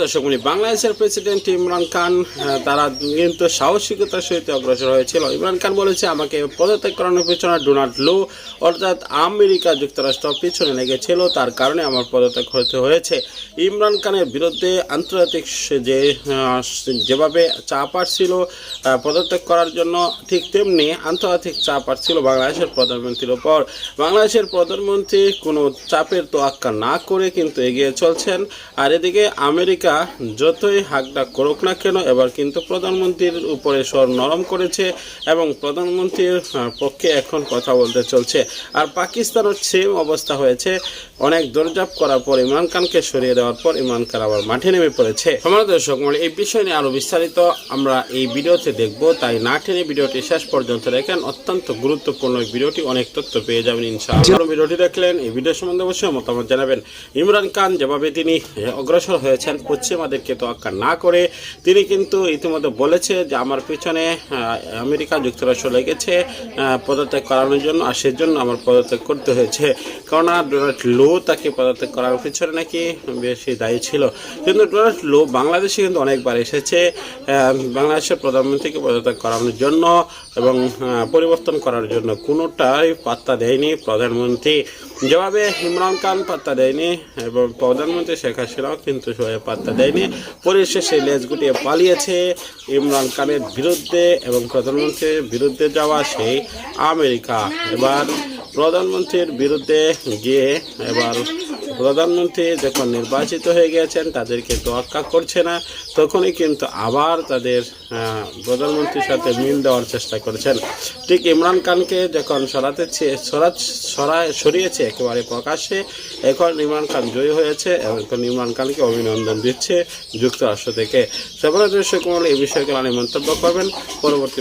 দর্শক বাংলাদেশের প্রেসিডেন্ট ইমরান খান তারা কিন্তু সাহসিকতার সহিত অগ্রসর হয়েছিল। ইমরান খান বলেছে, আমাকে পদত্যাগ করানোর পিছনে ডোনাল্ড লো, অর্থাৎ আমেরিকা যুক্তরাষ্ট্র পিছনে লেগেছিল, তার কারণে আমার পদত্যাগ হতে হয়েছে। ইমরান খানের বিরুদ্ধে আন্তর্জাতিক যে যেভাবে চাপ আসছিল পদত্যাগ করার জন্য ঠিক তেমনি আন্তর্জাতিক চাপ আসছিল বাংলাদেশের প্রধানমন্ত্রীর ওপর। বাংলাদেশের প্রধানমন্ত্রী কোনো চাপের তোয়াক্কা না করে কিন্তু এগিয়ে চলছেন। আর এদিকে আমেরিকা যতই হাকডাক করুক না কেন এবার কিন্তু প্রধানমন্ত্রীর উপরে স্বর নরম করেছে এবং প্রধানমন্ত্রীর পক্ষে এখন কথা বলতে চলছে। আর পাকিস্তানের সেম অবস্থা হয়েছে। অনেক দরজাপ করার পর ইমরান খানকে সরিয়ে দেওয়ার পর ইমরান খান আবার মাঠে নেমে পড়েছে। সমাজ দর্শক মণ্ডলী, এই বিষয় নিয়ে আরও বিস্তারিত আমরা এই ভিডিওতে দেখব। তাই না টেনে ভিডিওটি শেষ পর্যন্ত দেখেন। অত্যন্ত গুরুত্বপূর্ণ এই ভিডিওটি অনেক তথ্য পেয়ে যাবেন ইনশাআল্লাহ। ভিডিওটি দেখলেন এই ভিডিও সম্বন্ধে অবশ্যই মতামত জানাবেন। ইমরান খান যেভাবে তিনি অগ্রসর হয়েছেন পশ্চিমাদেরকে তোয়াক্কা না করে। তিনি কিন্তু ইতিমধ্যে বলেছে যে, আমার পিছনে আমেরিকা যুক্তরাষ্ট্র লেগেছে পদত্যাগ করানোর জন্য, আর সেজন্য আমার পদত্যাগ করতে হয়েছে। কেননা, ডোনাল্ড লো তাকে পদত্যাগ করার পিছনে নাকি বেশি দায়ী ছিল। কিন্তু ডোনাল্ড লো বাংলাদেশে কিন্তু অনেকবার এসেছে বাংলাদেশের প্রধানমন্ত্রীকে পদত্যাগ করানোর জন্য এবং পরিবর্তন করার জন্য কোনোটাই পাত্তা দেয়নি প্রধানমন্ত্রী। যেভাবে ইমরান খান পাত্তা দেয়নি এবং প্রধানমন্ত্রী শেখ হাসিনাও কিন্তু পাত্তা দেয়নি। পরিশেষে লেজ গুটিয়ে পালিয়েছে ইমরান খানের বিরুদ্ধে এবং প্রধানমন্ত্রীর বিরুদ্ধে যাওয়া সেই আমেরিকা। এবার প্রধানমন্ত্রীর বিরুদ্ধে গিয়ে এবার প্রধানমন্ত্রী যখন নির্বাচিত হয়ে গেছেন তাদেরকে তোয়াক্কা করছে না, তখনই কিন্তু আবার তাদের প্রধানমন্ত্রীর সাথে মিল দেওয়ার চেষ্টা করেছেন। ঠিক ইমরান খানকে যখন সরাতে সরা সরায় সরিয়েছে একেবারে প্রকাশ্যে, এখন ইমরান খান জয়ী হয়েছে এবং এখন ইমরান খানকে অভিনন্দন দিচ্ছে যুক্তরাষ্ট্র থেকে। সেবার দর্শক এই নিয়ে মন্তব্য করবেন। পরবর্তী